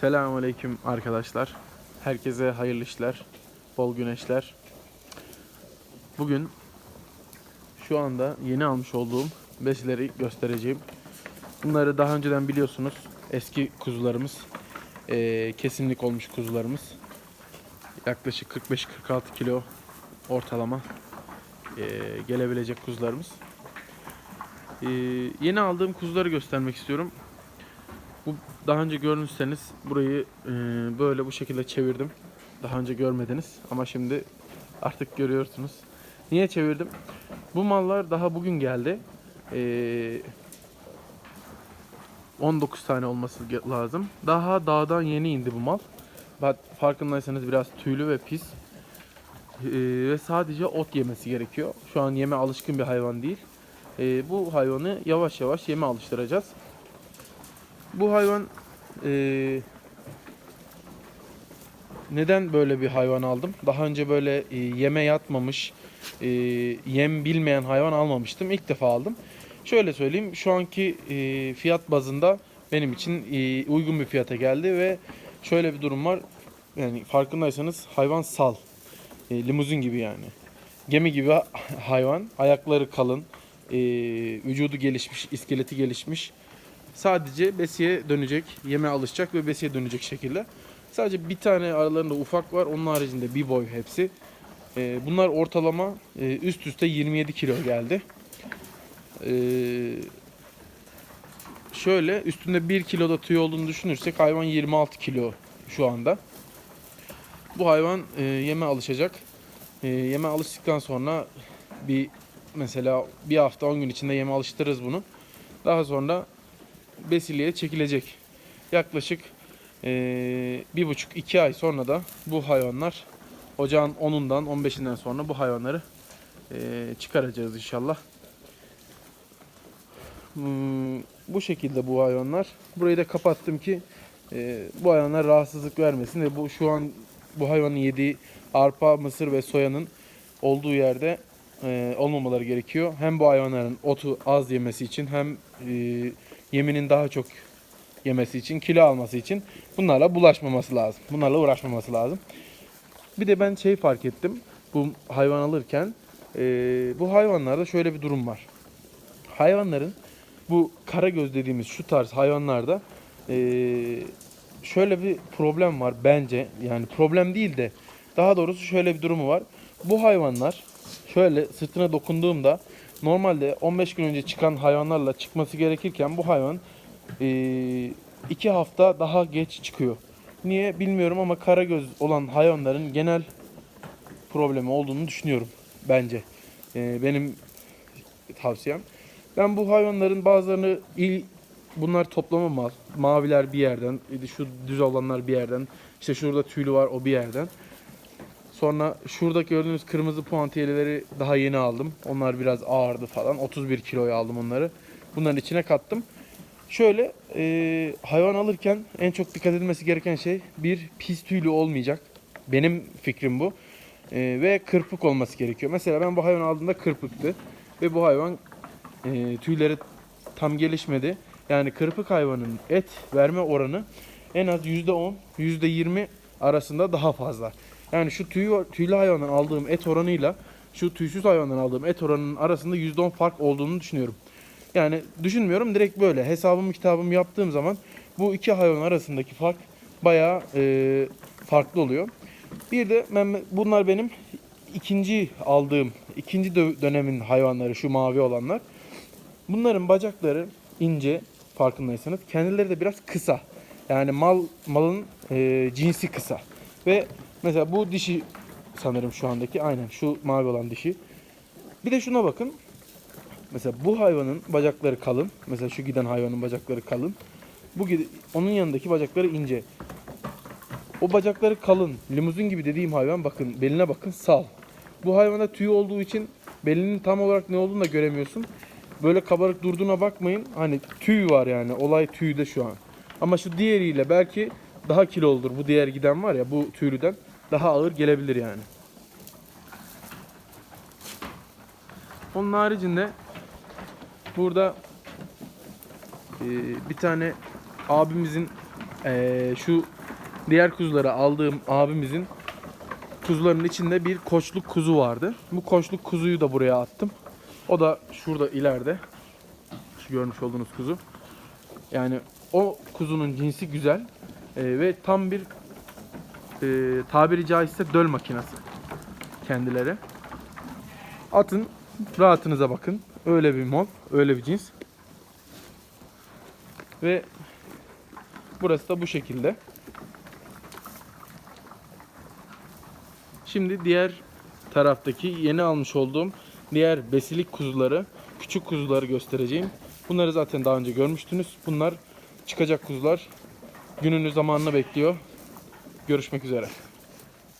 Selamünaleyküm arkadaşlar. Herkese hayırlı işler, bol güneşler. Bugün şu anda yeni almış olduğum besileri göstereceğim. Bunları daha önceden biliyorsunuz. Eski kuzularımız, eee, kesimlik olmuş kuzularımız. Yaklaşık 45-46 kilo ortalama eee, gelebilecek kuzularımız. Eee, yeni aldığım kuzuları göstermek istiyorum. Bu daha önce görmüşseniz burayı e, böyle bu şekilde çevirdim. Daha önce görmediniz ama şimdi artık görüyorsunuz. Niye çevirdim? Bu mallar daha bugün geldi. E, 19 tane olması lazım. Daha dağdan yeni indi bu mal. Farkındaysanız biraz tüylü ve pis. E, ve sadece ot yemesi gerekiyor. Şu an yeme alışkın bir hayvan değil. E, bu hayvanı yavaş yavaş yeme alıştıracağız. Bu hayvan eee, neden böyle bir hayvan aldım? Daha önce böyle e, yeme yatmamış, e, yem bilmeyen hayvan almamıştım. İlk defa aldım. Şöyle söyleyeyim, şu anki e, fiyat bazında benim için e, uygun bir fiyata geldi ve şöyle bir durum var. Yani farkındaysanız hayvan sal. E, limuzin gibi yani. Gemi gibi ha- hayvan. Ayakları kalın. e, vücudu gelişmiş, iskeleti gelişmiş sadece besiye dönecek, yeme alışacak ve besiye dönecek şekilde. Sadece bir tane aralarında ufak var. Onun haricinde bir boy hepsi. Ee, bunlar ortalama e, üst üste 27 kilo geldi. Ee, şöyle üstünde 1 kiloda tüy olduğunu düşünürsek hayvan 26 kilo şu anda. Bu hayvan e, yeme alışacak. E, yeme alıştıktan sonra bir mesela bir hafta 10 gün içinde yeme alıştırırız bunu. Daha sonra besiliğe çekilecek. Yaklaşık eee, bir buçuk iki ay sonra da bu hayvanlar ocağın 10'undan 15'inden sonra bu hayvanları eee, çıkaracağız inşallah. Hmm, bu şekilde bu hayvanlar. Burayı da kapattım ki eee, bu hayvanlar rahatsızlık vermesin ve bu şu an bu hayvanın yediği arpa, mısır ve soyanın olduğu yerde olmamaları gerekiyor. Hem bu hayvanların otu az yemesi için hem eee, yeminin daha çok yemesi için, kilo alması için bunlarla bulaşmaması lazım. Bunlarla uğraşmaması lazım. Bir de ben şey fark ettim bu hayvan alırken eee, bu hayvanlarda şöyle bir durum var. Hayvanların bu kara göz dediğimiz şu tarz hayvanlarda eee, şöyle bir problem var bence. Yani problem değil de daha doğrusu şöyle bir durumu var. Bu hayvanlar şöyle sırtına dokunduğumda normalde 15 gün önce çıkan hayvanlarla çıkması gerekirken bu hayvan eee, iki hafta daha geç çıkıyor. Niye bilmiyorum ama karagöz olan hayvanların genel problemi olduğunu düşünüyorum bence. Eee, benim tavsiyem. Ben bu hayvanların bazılarını il bunlar toplama mal. Maviler bir yerden, de şu düz olanlar bir yerden. İşte şurada tüylü var o bir yerden. Sonra şuradaki gördüğünüz kırmızı puantiyeleri daha yeni aldım. Onlar biraz ağırdı falan. 31 kiloya aldım onları. Bunların içine kattım. Şöyle e, hayvan alırken en çok dikkat edilmesi gereken şey bir pis tüylü olmayacak. Benim fikrim bu. E, ve kırpık olması gerekiyor. Mesela ben bu hayvan aldığımda kırpıktı. Ve bu hayvan e, tüyleri tam gelişmedi. Yani kırpık hayvanın et verme oranı en az %10, %20 arasında daha fazla. Yani şu tüy, tüylü hayvandan aldığım et oranıyla şu tüysüz hayvandan aldığım et oranının arasında %10 fark olduğunu düşünüyorum. Yani düşünmüyorum direkt böyle hesabımı kitabımı yaptığım zaman bu iki hayvan arasındaki fark bayağı e, farklı oluyor. Bir de ben bunlar benim ikinci aldığım ikinci dö- dönemin hayvanları şu mavi olanlar. Bunların bacakları ince farkındaysanız kendileri de biraz kısa. Yani mal malın e, cinsi kısa. Ve mesela bu dişi sanırım şu andaki aynen şu mavi olan dişi. Bir de şuna bakın. Mesela bu hayvanın bacakları kalın. Mesela şu giden hayvanın bacakları kalın. Bu onun yanındaki bacakları ince. O bacakları kalın, limuzin gibi dediğim hayvan bakın beline bakın sal. Bu hayvanda tüy olduğu için belinin tam olarak ne olduğunu da göremiyorsun. Böyle kabarık durduğuna bakmayın. Hani tüy var yani. Olay tüyde şu an. Ama şu diğeriyle belki daha kiloludur. Bu diğer giden var ya bu tüylüden daha ağır gelebilir yani. Onun haricinde burada e, bir tane abimizin Ee, şu diğer kuzuları aldığım abimizin kuzuların içinde bir koçluk kuzu vardı. Bu koçluk kuzuyu da buraya attım. O da şurada ileride. Şu görmüş olduğunuz kuzu. Yani o kuzunun cinsi güzel Ee, ve tam bir e, tabiri caizse döl makinesi kendileri. Atın rahatınıza bakın. Öyle bir mol, öyle bir cins. Ve burası da bu şekilde. Şimdi diğer taraftaki yeni almış olduğum diğer besilik kuzuları, küçük kuzuları göstereceğim. Bunları zaten daha önce görmüştünüz. Bunlar çıkacak kuzular. Gününü zamanını bekliyor. Görüşmek üzere.